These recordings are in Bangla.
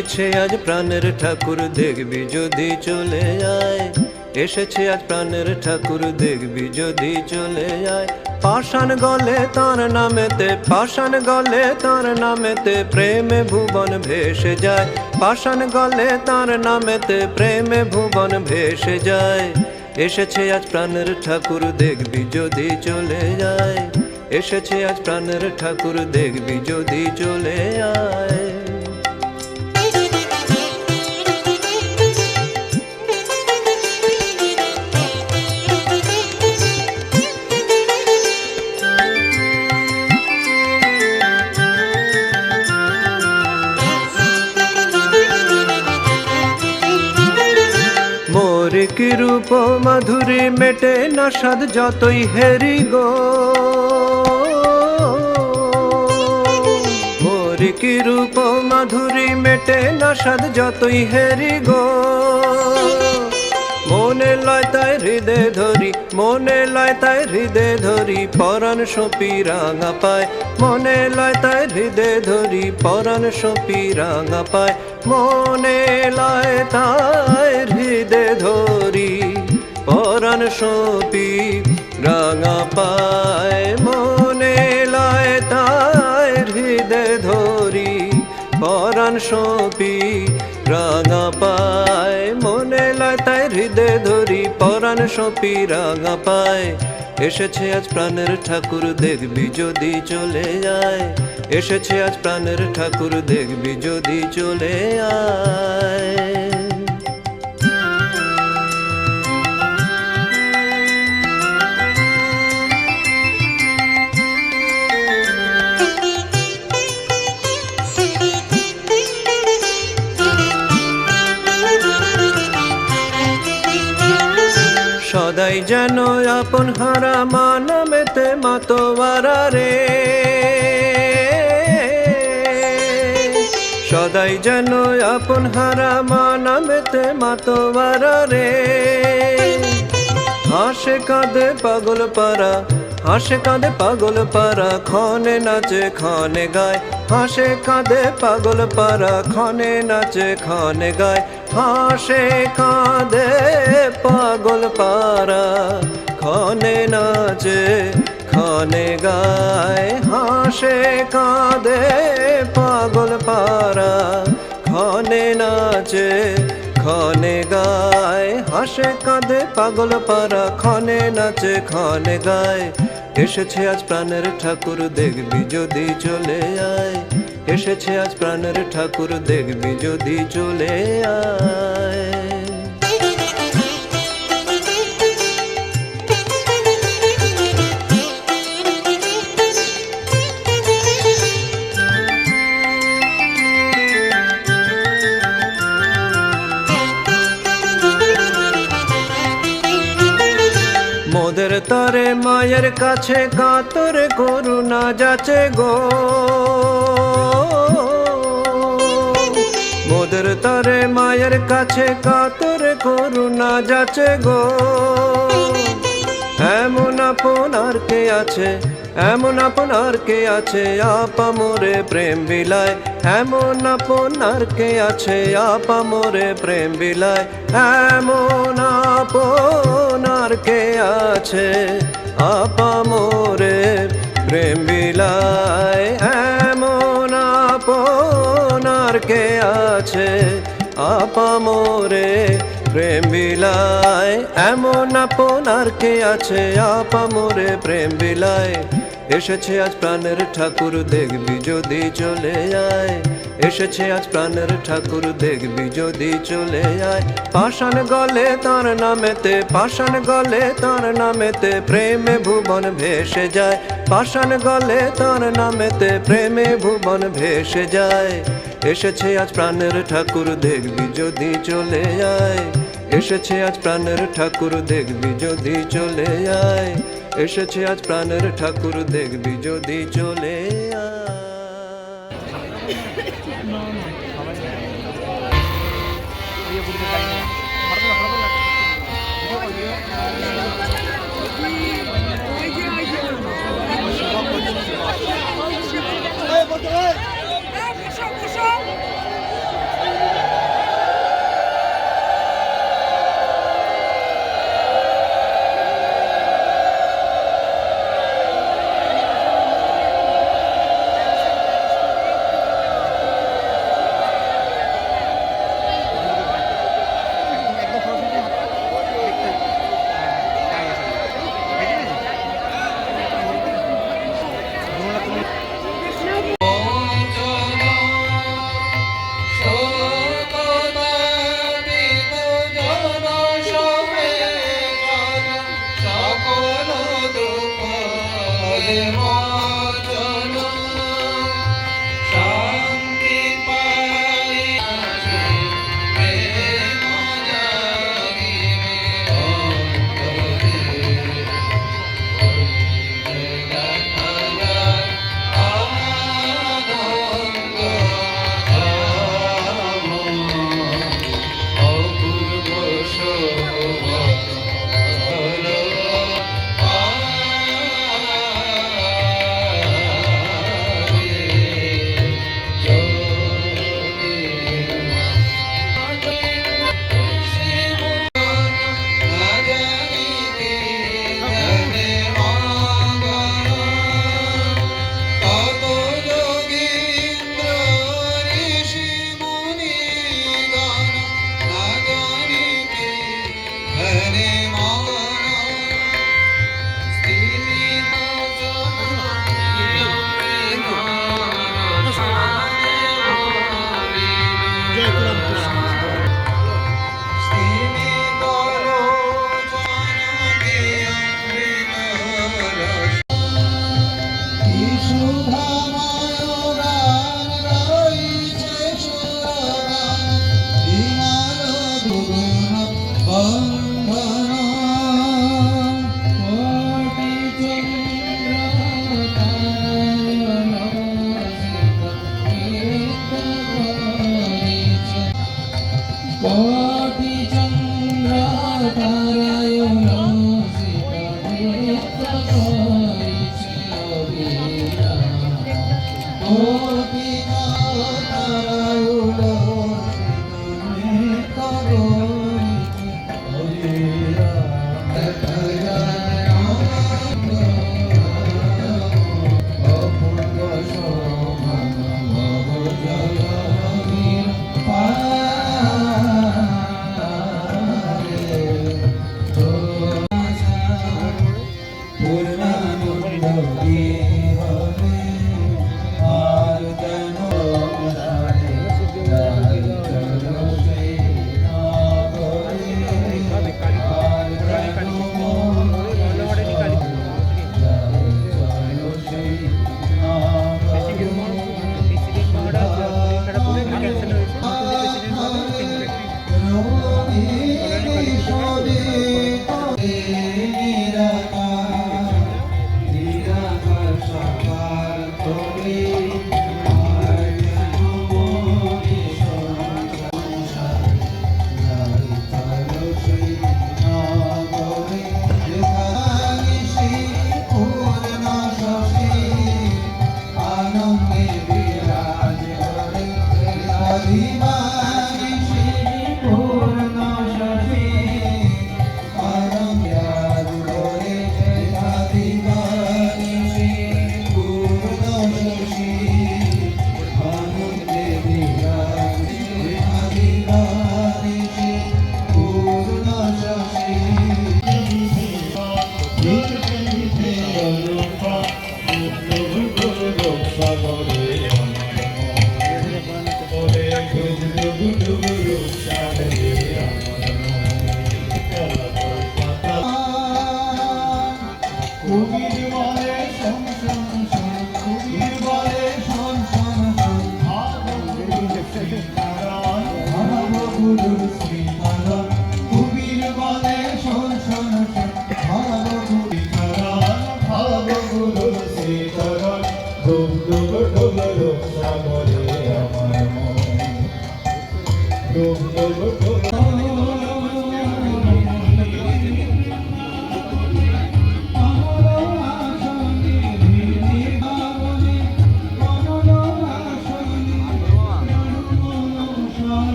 এসেছে আজ প্রাণের ঠাকুর, দেখবি যদি চলে যায় এসেছে আজ প্রাণের ঠাকুর, দেখবি যদি চলে যায় পাষাণ গলে তার নামেতে, পাষাণ গলে তার নামেতে প্রেমে ভুবন ভেসে যায়। পাষাণ গলে তার নামেতে প্রেমে ভুবন ভেসে যায়। এসেছে আজ প্রাণের ঠাকুর, দেখবি যদি চলে যায় এসেছে আজ প্রাণের ঠাকুর, দেখবি যদি চলে যায় কি রূপ মাধুরী মেটে না সাদ যতই হেরি গো। মোর কি রূপ মাধুরী মেটে না সাদ যতই হেরি গো। মনে লয় তাই হৃদে ধরি, মনে লয় তাই হৃদয় ধরি, পরাণ সপি রাঙা পায়। মনে লয় তাই হৃদয় ধরি, পরাণ সপি রাঙা পায়। মনে লয় তাই হৃদয় ধরি, পরাণ সপি রাঙা পায়। মনে লয় তাই হৃদয় ধরি, পরাণ সপি রাঙা পায়, মনে লয় তাই হৃদয় ধরি পরাণ সপি রাঙা পায়। এসেছে আজ প্রাণের ঠাকুর, দেখবি যদি চলে যায় এসেছে আজ প্রাণের ঠাকুর, দেখবি যদি চলে আয়। যেন আপন হারা মানমেতে মাতোয়ারা রে। সদাই যেন আপন হারা মানমেতে মাতোয়ারা রে। হাসে কাঁদে পাগল পারা হাসে কাঁদে পাগল পারা ক্ষণে নাচে, ক্ষণে গায়। হাসে কাঁদে পাগল পারা ক্ষণে নাচে, ক্ষণে গায়। হাসে কাঁদে পাগল পারা ক্ষণে নাচে, ক্ষণে গায়। হাসে কাঁদে পাগল পারা ক্ষণে নাচে, ক্ষণে গায়। হাসে কাঁদে পাগল পারা ক্ষণে নাচে, ক্ষণে গায়। এসেছে আজ প্রাণের ঠাকুর, দেখবি যদি চলে আয়। এসেছে আজ প্রাণের ঠাকুর, দেখবি যদি চলে আয়। তরে মায়ের কাছে কাতর করুণা যাচে গো। মোদের তরে মায়ের কাছে কাতর করুণা যাচে গো। এমন আপন আর কে আছে, এমন আপন আর কে আছে, আপা মোরে প্রেম বিলায়। এমন আপন আর কে আছে আপা মোরে প্রেম বিলায়? এমন আপন আর কে আছে আপা মোরে প্রেম বিলায়? এমন আপন আর কে আছে আপা মোরে প্রেম বিলায়? এমন আপন আর কে আছে আপা মোরে প্রেম বিলায়? এসেছে আজ প্রাণের ঠাকুর, দেখবি যদি চলে যায় এসেছে আজ প্রাণের ঠাকুর, দেখবি যদি চলে যায় পাষাণ গলে তার নামেতে, পাষাণ গলে তার নামেতে প্রেমে ভুবন ভেসে যায়। পাষাণ গলে তার নামেতে প্রেমে ভুবন ভেসে যায়। এসেছে আজ প্রাণের ঠাকুর, দেখবি যদি চলে যায় এসেছে আজ প্রাণের ঠাকুর, দেখবি যদি চলে যায় এসেছে আজ প্রাণের ঠাকুর দেখবি যদি চলে।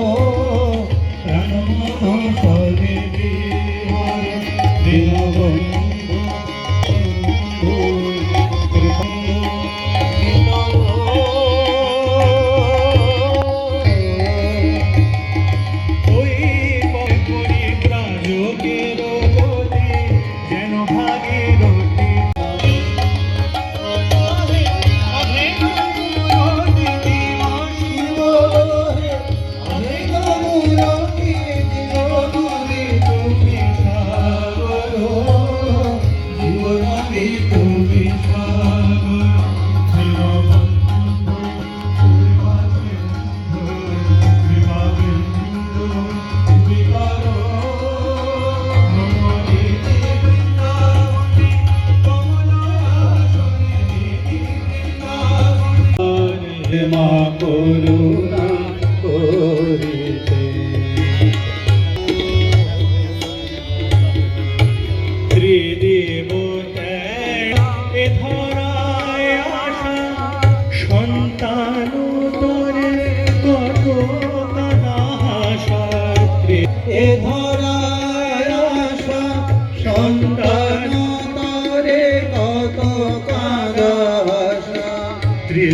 Oh.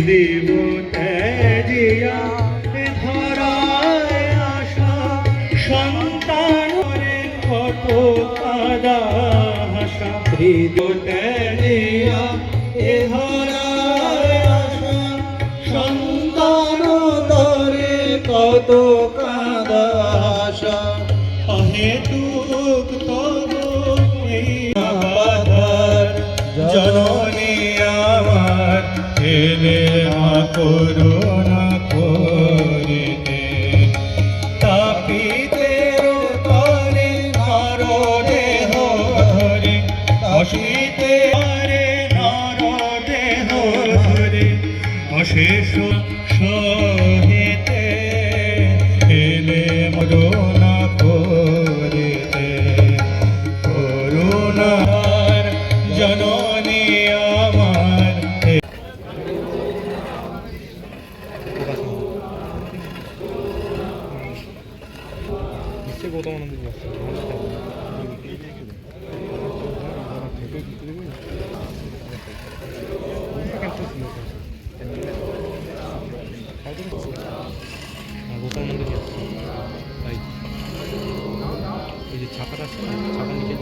দেব ত্যাজিয়া আশা সন্তান কত কাদা হাসা। দেব 음. 작은 게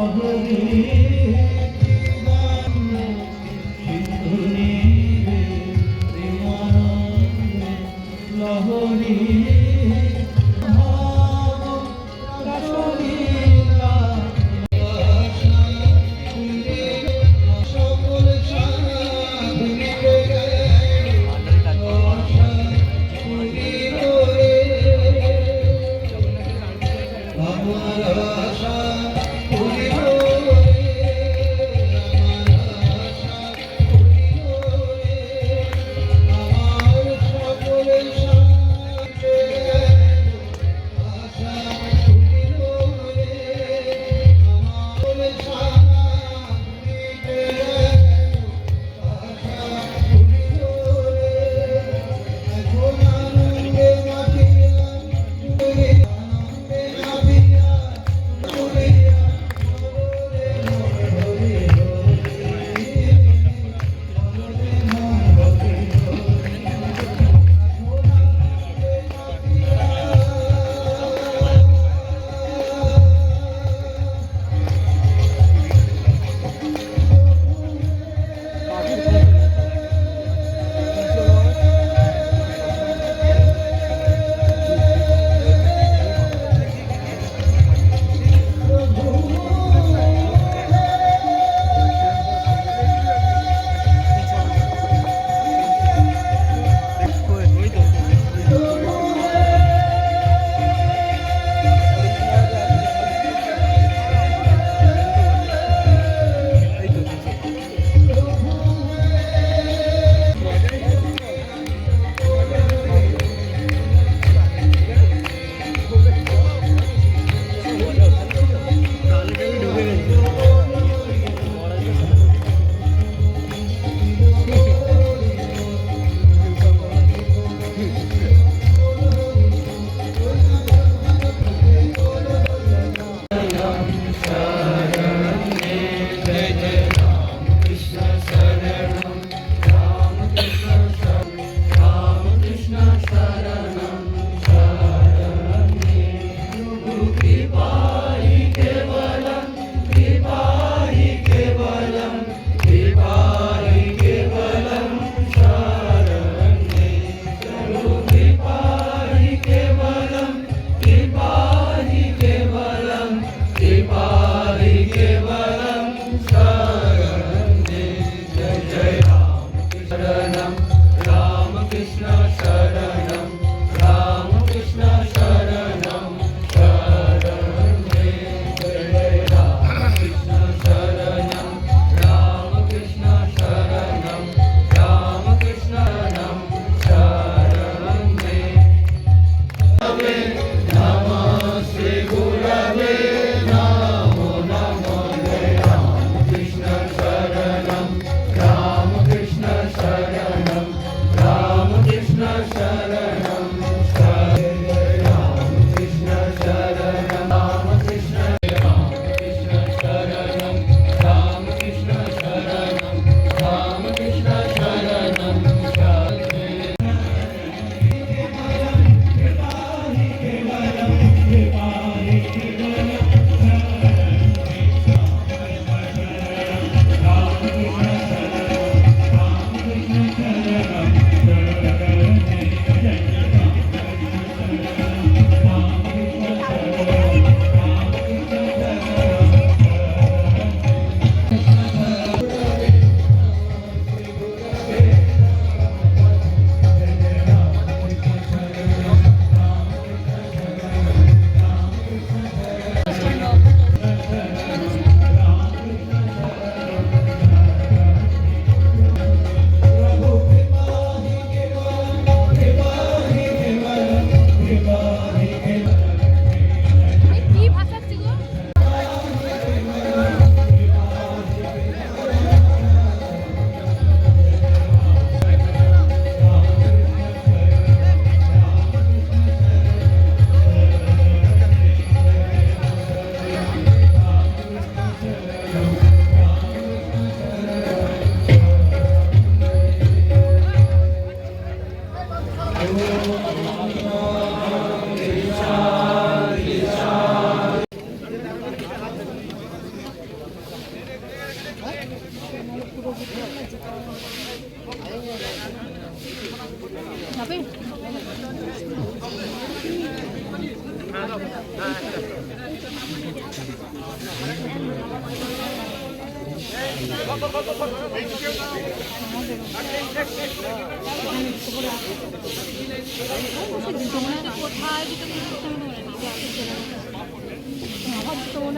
মহরী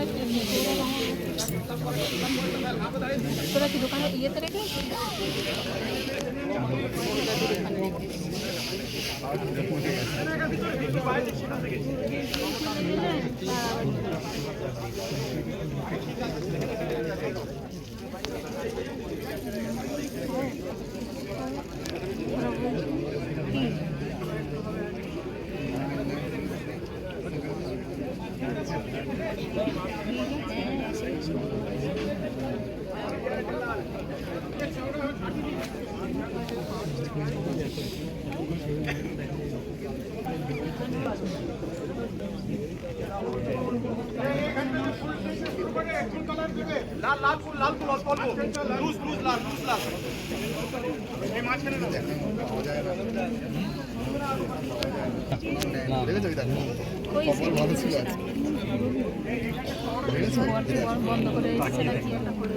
আমার তো হয় তোরা কি দোকানে ইয়েতে রেখে লাল লাল ফুল লাল ফুল অল্প অল্প। লুজ লুজ লাল লুজ লাল। এই মাঝখানে না বন্ধ করে এসেছে না একটা করে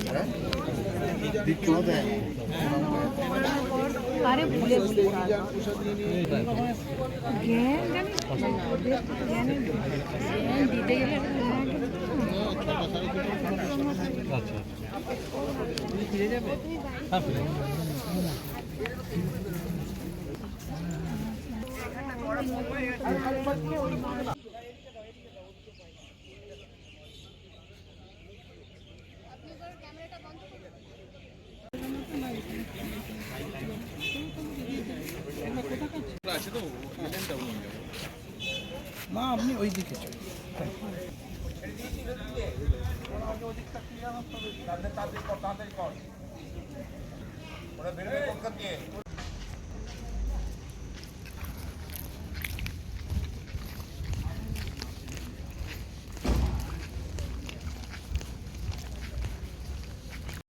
আরে ভুলে ভুলে জ্ঞান দিতে গেলে হ্যাঁ ফিরে না আপনি ওই দিকে ওরা বেরোবে কলকাতা দিয়ে।